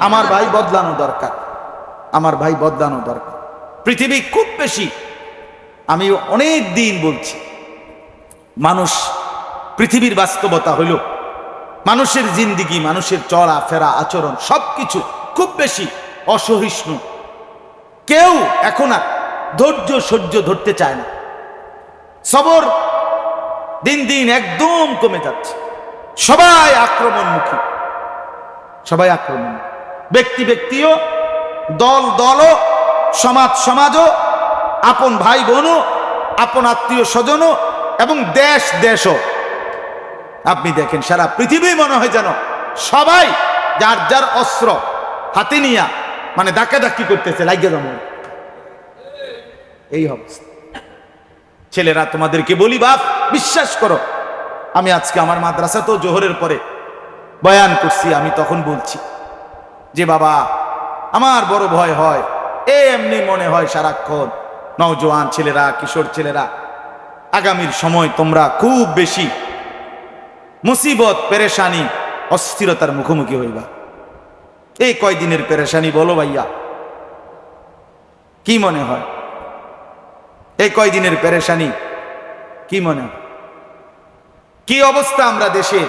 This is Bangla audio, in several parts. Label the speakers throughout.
Speaker 1: আমার ভাই বদলানো দরকার। আমার ভাই বদলানো দরকার। পৃথিবী খুব বেশি। আমি অনেক দিন বলছি, মানুষ পৃথিবীর বাস্তবতা হইল, মানুষের জিন্দিগি, মানুষের চলা, ফেরা, আচরণ, সবকিছু খুব বেশি অসহিষ্ণু। কেউ এখন আর ধৈর্য, সহ্য ধরতে চায় না। সবর দিন দিন একদম কমে যাচ্ছে। সবাই আক্রমণমুখী। সবাই আক্রমণ ব্যক্তি ব্যক্তিও, দল দলও, সমাজ সমাজও, আপন ভাই বোনও, আপন আত্মীয় স্বজনও এবং দেশ দেশও। আপনি দেখেন, সারা পৃথিবী মনে হয় যেন সবাই যার যার অস্ত্র হাতে নিয়া মানে ডাকাডাকি করতেছে, লাগিয়ে যেমন এই অবস্থা। ছেলেরা, তোমাদেরকে বলি, বাপ, বিশ্বাস করো, আমি আজকে আমার মাদ্রাসা তো জোহরের পরে বয়ান করছি, আমি তখন বলছি। যে বাবা, আমার বড় ভয় হয়। এমনি মনে হয় সারাক্ষণ, নওজোয়ান ছেলেরা, কিশোর ছেলেরা, আগামীর সময় তোমরা খুব বেশি মুসিবত, পেরেশানি, অস্থিরতার মুখোমুখি হইবা। এই কয়দিনের পেরেশানি বলো ভাইয়া। কি মনে হয়? এই কয়দিনের পেরেশানি কি মনে হয়? কি অবস্থা আমরা দেশে?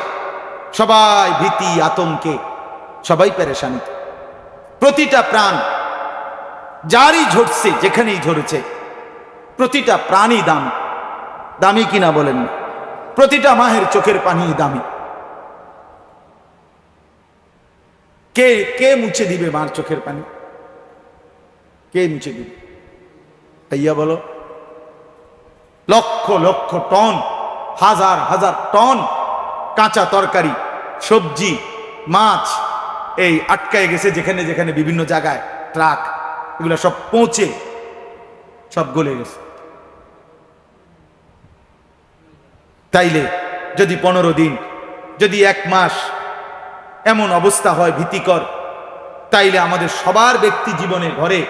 Speaker 1: সবাই ভীতি, আতঙ্কে। সবাই পেরেশানিতে প্রতিটা প্রাণ যারই ঝরছে, যেখানেই ঝরেছে, প্রতিটা প্রাণী দাম। দামি কিনা বলেন প্রতিটা মাহের চোখের পানি দামি। কে কে মুছে দিবে মার চোখের পানি? কে মুছে দিবে? ভাইয়া বলো। লক্ষ লক্ষ টন, হাজার হাজার টন কাঁচা তরকারি, সবজি, মাছ এই আটকায় গেছে যেখানে যেখানে বিভিন্ন জায়গায়, ট্রাক, এগুলো সব পৌঁছে সব গলে গেছে। তাইলে যদি পনেরো দিন, যদি এক মাস এমন অবস্থা হয় ভীতিকর, তাইলে আমাদের সবার ব্যক্তি জীবনে ঘরে,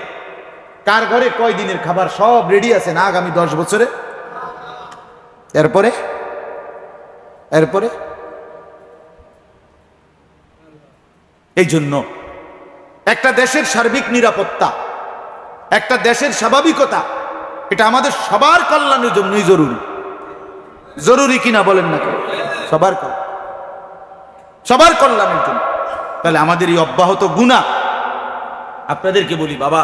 Speaker 1: কার ঘরে কয় দিনের খাবার সব রেডি আছে না আগামী দশ বছরে? এরপরে? এরপরে? এই জন্য একটা দেশের সার্বিক নিরাপত্তা, একটা দেশের স্বাভাবিকতা, এটা আমাদের সবার কল্যাণের জন্যই জরুরি। জরুরি কিনা বলেন না কেন? সবার সবার কল্যাণের জন্য। তাহলে আমাদের এই অব্যাহত গুণা, আপনাদেরকে বলি, বাবা,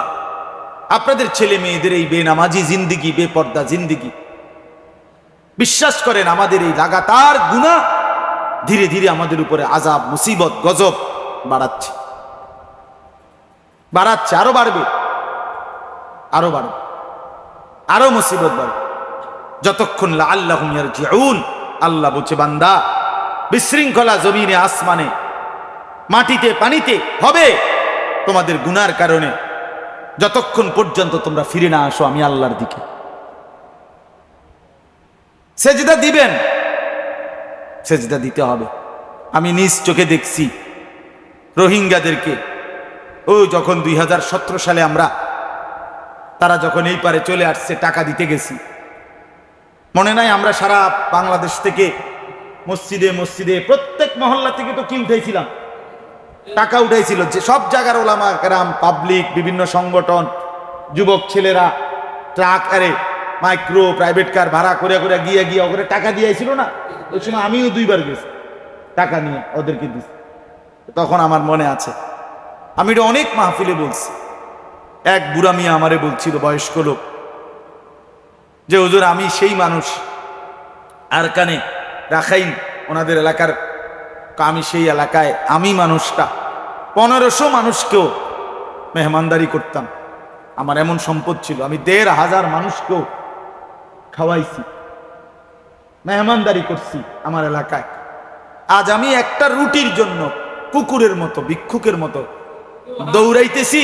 Speaker 1: আপনাদের ছেলে মেয়েদের এই বেনামাজি জিন্দিগি, বেপর্দা জিন্দিগি, বিশ্বাস করেন, আমাদের এই লাগাতার গুণা ধীরে ধীরে আমাদের উপরে আজাব মুসিবত, গজব বাড়াচ্ছে। বাড়াচ্ছে, আরও বাড়বে। আরও বাড়বে। আরও মুসিবত বাড়বে। যতক্ষণ আল্লাহ আল্লাহ বলছে বান্দা, বিশৃঙ্খলা জমিনে, আসমানে, মাটিতে, পানিতে হবে তোমাদের গুনার কারণে। যতক্ষণ পর্যন্ত তোমরা ফিরে না আসো আমি আল্লাহর দিকে। সেজদা দিবেন। সেজদা দিতে হবে। আমি নিজ চোখে দেখছি। রোহিঙ্গাদেরকে। ও যখন দুই হাজার সতেরো সালে আমরা, তারা যখন এই পারে চলে আসছে, টাকা দিতে গেছি। মনে নাই আমরা সারা বাংলাদেশ থেকে মসজিদে মসজিদে, প্রত্যেক মহল্লা থেকে তো কি উঠাইছিলাম টাকা উঠাইছিল যে সব জায়গার ওলামা গ্রাম পাবলিক, বিভিন্ন সংগঠন, যুবক ছেলেরা, ট্রাক, আরে, মাইক্রো, প্রাইভেট কার ভাড়া করে করে গিয়ে গিয়ে ওখানে টাকা দিয়েছিল না? ওই সময় আমিও দুইবার গেছি। টাকা নিয়ে ওদেরকে দিছি। তখন আমার মনে আছে, আমি এটা অনেক মাহফিলে বলছি। এক বুড়া মিয়া আমারে বলছিল, বয়স্ক লোক, যে, হুজুর, আমি সেই মানুষ, আর কানে রাখাইন ওনাদের এলাকার আমি সেই এলাকায়, আমি মানুষটা, পনেরোশো মানুষকেও মেহমানদারি করতাম। আমার এমন সম্পদ ছিল, আমি দেড় হাজার মানুষকেও খাওয়াইছি, মেহমানদারি করছি আমার এলাকায়। আজ আমি একটা রুটির জন্য কুকুরের মতো, ভিক্ষুকের মতো। দৌড়াইতেছি,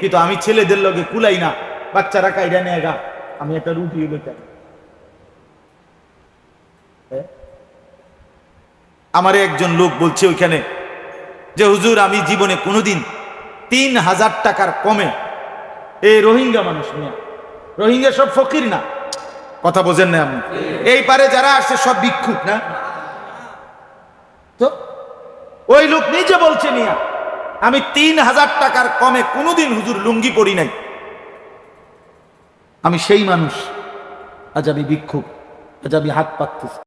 Speaker 1: কিন্তু আমি ছেলেদের লগে কুলাই না, বাচ্চারা কাইরা নিয়ে গা। আমি একটা রুটি বেচাই আমার একজন লোক বলছে ওইখানে যে, হুজুর, আমি জীবনে কোনোদিন তিন হাজার টাকার কমে এই রোহিঙ্গা মানুষ নিয়ে রোহিঙ্গা সব ফকির না? কথা বোঝেন না আপনি? এই পারে যারা আসছে সব ভিক্ষুক, না? তো ওই লোক নিজে বলছে, নিয়া, আমি তিন হাজার টাকার কমে কোনোদিন হুজুর লুঙ্গি পরি নাই। আমি সেই মানুষ, আজ আমি বিক্ষোভ আজ আমি হাত পাততেছি।